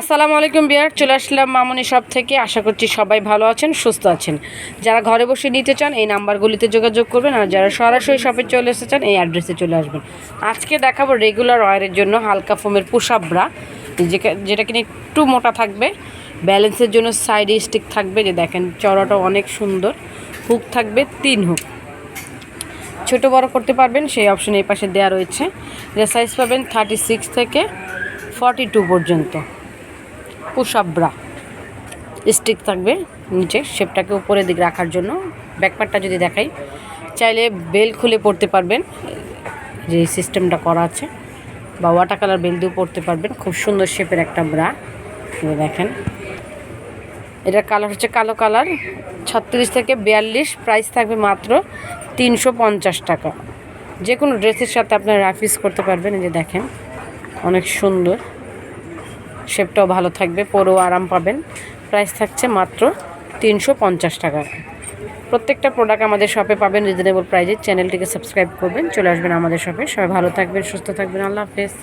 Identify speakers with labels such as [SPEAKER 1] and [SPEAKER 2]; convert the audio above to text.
[SPEAKER 1] আসসালামু আলাইকুম বিয়ার, চলে আসলাম মামনি সব থেকে। আশা করছি সবাই ভালো আছেন, সুস্থ আছেন। যারা ঘরে বসে নিতে চান, এই নাম্বারগুলিতে যোগাযোগ করবেন আর যারা সরাসরি শপে চলে আসতে চান, এই অ্যাড্রেসে চলে আসবেন। আজকে দেখাবো রেগুলার ওয়ারের জন্য হালকা ফোমের পুষাবরা যেটা কিনা একটু মোটা থাকবে। ব্যালেন্সের জন্য সাইড স্টিক থাকবে, যে দেখেন চড়াটা অনেক সুন্দর। হুক থাকবে তিন হুক ছোট বড় করতে পারবেন, সেই অপশন এই পাশে দেওয়া রয়েছে। এটা সাইজ পাবেন থার্টি সিক্স থেকে ফর্টি টু পর্যন্ত। পুষাবরা স্টিক থাকবে নিচে, শেপটাকে উপরের দিকে রাখার জন্য। ব্যাকপারটা যদি দেখাই, চাইলে বেল খুলে পড়তে পারবেন। যে সিস্টেমটা করা আছে, বা ওয়াটার কালার বেল দিয়েও পড়তে পারবেন। খুব সুন্দর শেপের একটা ব্রা। দেখেন। এটার কালার হচ্ছে কালো কালার। ছত্রিশ থেকে বিয়াল্লিশ প্রাইস থাকবে মাত্র তিনশো পঞ্চাশ টাকা। যে কোনো ড্রেসের সাথে আপনারা রাফিস করতে পারবেন। এই যে দেখেন, অনেক সুন্দর। শেপটাও ভালো থাকবে, পরেও আরাম পাবেন। প্রাইস থাকছে মাত্র তিনশো পঞ্চাশ টাকা। প্রত্যেকটা প্রোডাক্ট আমাদের শপে পাবেন রিজনেবল প্রাইজে চ্যানেলটিকে সাবস্ক্রাইব করবেন, চলে আসবেন আমাদের শপে সবাই ভালো থাকবেন, সুস্থ থাকবেন। আল্লাহ হাফেজ।